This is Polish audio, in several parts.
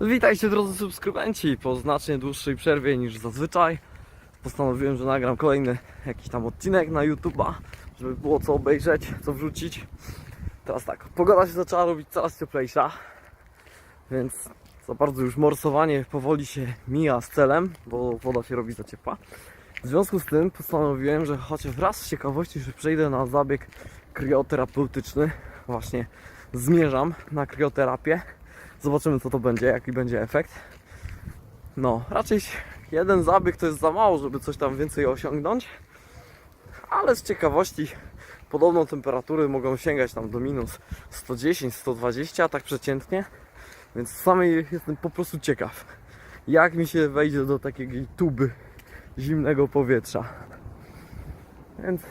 Witajcie drodzy subskrybenci, po znacznie dłuższej przerwie niż zazwyczaj postanowiłem, że nagram kolejny jakiś tam odcinek na YouTube'a, żeby było co obejrzeć, co wrzucić. Teraz tak, pogoda się zaczęła robić coraz cieplejsza, więc za bardzo już morsowanie powoli się mija z celem, bo woda się robi za ciepła. W związku z tym postanowiłem, że chociaż raz z ciekawości, że przejdę na zabieg krioterapeutyczny. Właśnie zmierzam na krioterapię. Zobaczymy co to będzie, jaki będzie efekt. No, raczej jeden zabieg to jest za mało, żeby coś tam więcej osiągnąć. Ale z ciekawości podobno temperatury mogą sięgać tam do minus 110, 120, tak przeciętnie. Więc samej jestem po prostu ciekaw, jak mi się wejdzie do takiej tuby zimnego powietrza. Więc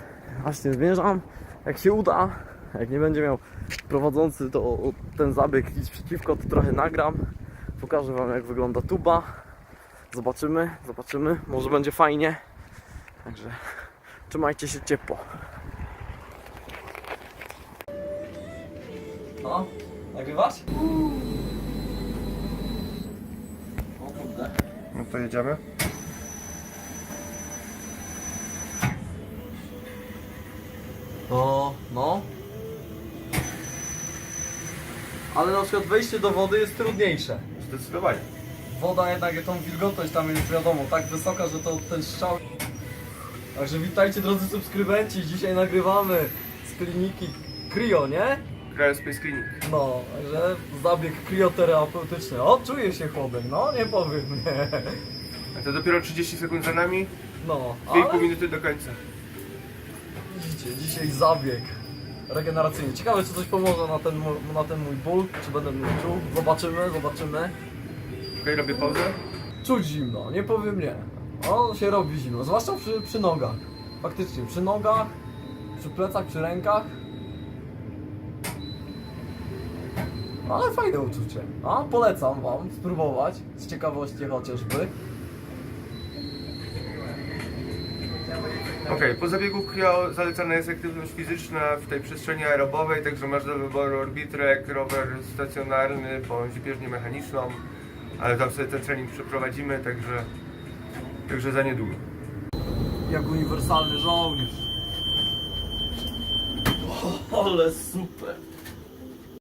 właśnie zmierzam. Jak się uda, jak nie będzie miał prowadzący to ten zabieg nic przeciwko, to trochę nagram. Pokażę Wam jak wygląda tuba. Zobaczymy, zobaczymy. Może będzie fajnie. Także trzymajcie się ciepło. No, nagrywasz? O kurde. No to jedziemy. No, no. Ale na przykład wejście do wody jest trudniejsze. Zdecydowanie. Woda jednak, tą wilgotność tam jest wiadomo, tak wysoka, że to ten strzał... Także witajcie drodzy subskrybenci, dzisiaj nagrywamy z kliniki Cryo, nie? Cryo Clinic. No, także zabieg krioterapeutyczny. O, czuję się chłodem, no nie powiem, nie. A to dopiero 30 sekund za nami, No, 2,5 ale minuty do końca. widzicie, dzisiaj zabieg regeneracyjny. Ciekawe, czy coś pomoże na ten, mój- na ten mój ból, czy będę mnie czuł. Zobaczymy, zobaczymy. Okej, robię pauzę. Czuć zimno, nie powiem nie. On się robi zimno, zwłaszcza przy, przy nogach. Faktycznie, przy nogach, przy plecach, przy rękach. Ale fajne uczucie. A polecam wam spróbować, z ciekawości chociażby. Okej, po zabiegu cryo zalecana jest aktywność fizyczna w tej przestrzeni aerobowej, także masz do wyboru orbitrek, rower stacjonarny bądź bieżnię mechaniczną, ale tam sobie ten trening przeprowadzimy, także, także za niedługo. Jak uniwersalny żołnierz. O, ale super.